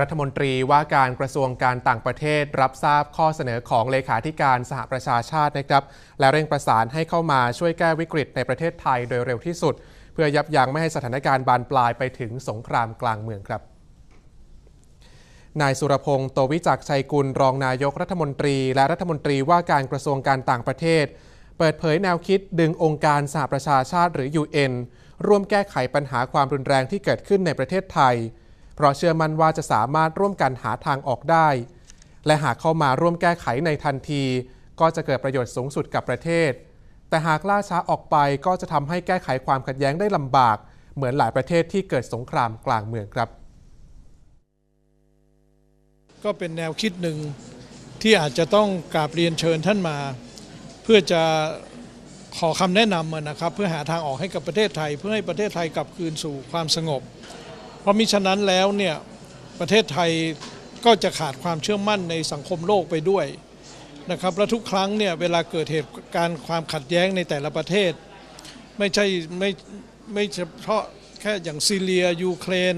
รัฐมนตรีว่าการกระทรวงการต่างประเทศรับทราบข้อเสนอของเลขาธิการสหประชาชาตินะครับ และเร่งประสานให้เข้ามาช่วยแก้วิกฤตในประเทศไทยโดยเร็วที่สุด เพื่อยับยั้งไม่ให้สถานการณ์บานปลายไปถึงสงครามกลางเมืองครับนายสุรพงศ์โตวิจักชัยกุลรองนายกรัฐมนตรี และรัฐมนตรีว่าการกระทรวงการต่างประเทศ เปิดเผยแนวคิดดึงองค์การสหประชาชาติหรือ UN ร่วมแก้ไขปัญหาความรุนแรงที่เกิดขึ้นในประเทศไทย เพราะเชื่อมั่นว่าจะสามารถร่วมกันหาทางออกได้ และหากเข้ามาร่วมแก้ไขในทันที ก็จะเกิดประโยชน์สูงสุดกับประเทศ แต่หากล่าช้าออกไปก็จะทำให้แก้ไขความขัดแย้งได้ลำบาก เหมือนหลายประเทศที่เกิดสงครามกลางเมืองครับ ก็เป็นแนวคิดหนึ่งที่อาจจะต้องกราบเรียนเชิญท่านมา เพื่อจะขอคำแนะนำนะครับ เพื่อหาทางออกให้กับประเทศไทย เพื่อให้ประเทศไทยกลับคืนสู่ความสงบ เพราะมิฉะนั้นแล้วเนี่ยประเทศไทยก็จะขาดความเชื่อมั่นในสังคมโลกไปด้วยนะครับและทุกครั้งเนี่ยเวลาเกิดเหตุการณ์ความขัดแย้งในแต่ละประเทศ ไม่ใช่ไม่ไม่เฉพาะแค่อย่างซีเรีย ยูเครน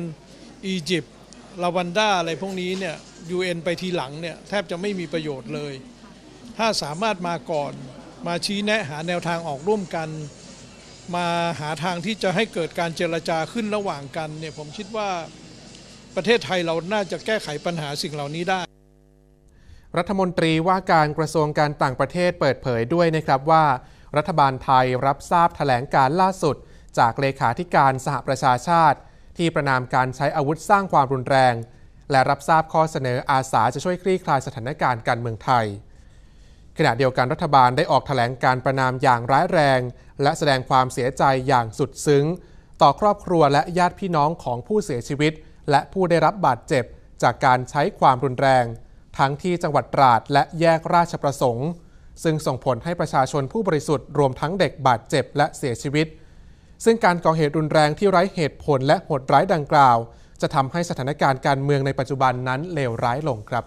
อียิปต์ลาวันดาอะไรพวกนี้เนี่ยยูเอ็นไปทีหลังเนี่ยแทบจะไม่มีประโยชน์เลย ถ้าสามารถมาก่อนมาชี้แนะหาแนวทางออกร่วมกัน มาหาทางที่จะให้เกิดการเจรจาขึ้นระหว่างกันเนี่ยผมคิดว่าประเทศไทยเราน่าจะแก้ไขปัญหาสิ่งเหล่านี้ได้ รัฐมนตรีว่าการกระทรวงการต่างประเทศเปิดเผยด้วยนะครับว่า รัฐบาลไทยรับทราบถแถลงการล่าสุด จากเลขาธิการสหประชาชาติ ที่ประนามการใช้อาวุธสร้างความรุนแรง และรับทราบข้อเสนออาสาจะช่วยคลี่คลายสถานการณ์การเมืองไทยขณะเดียวกันรัฐบาลได้ออกถแถลงการประนามอย่างร้ายแรง และแสดงความเสียใจอย่างสุดซึ้ง ต่อครอบครัวและญาติพี่น้องของผู้เสียชีวิต และผู้ได้รับบาดเจ็บ จากการใช้ความรุนแรง ทั้งที่จังหวัดตราดและแยกราชประสงค์ ซึ่งส่งผลให้ประชาชนผู้บริสุทธิ์รวมทั้งเด็กบาดเจ็บและเสียชีวิต ซึ่งการก่อเหตุรุนแรงที่ไร้เหตุผลและโหดร้ายดังกล่าว จะทำให้สถานการณ์การเมืองในปัจจุบันนั้นเลวร้ายลงครับ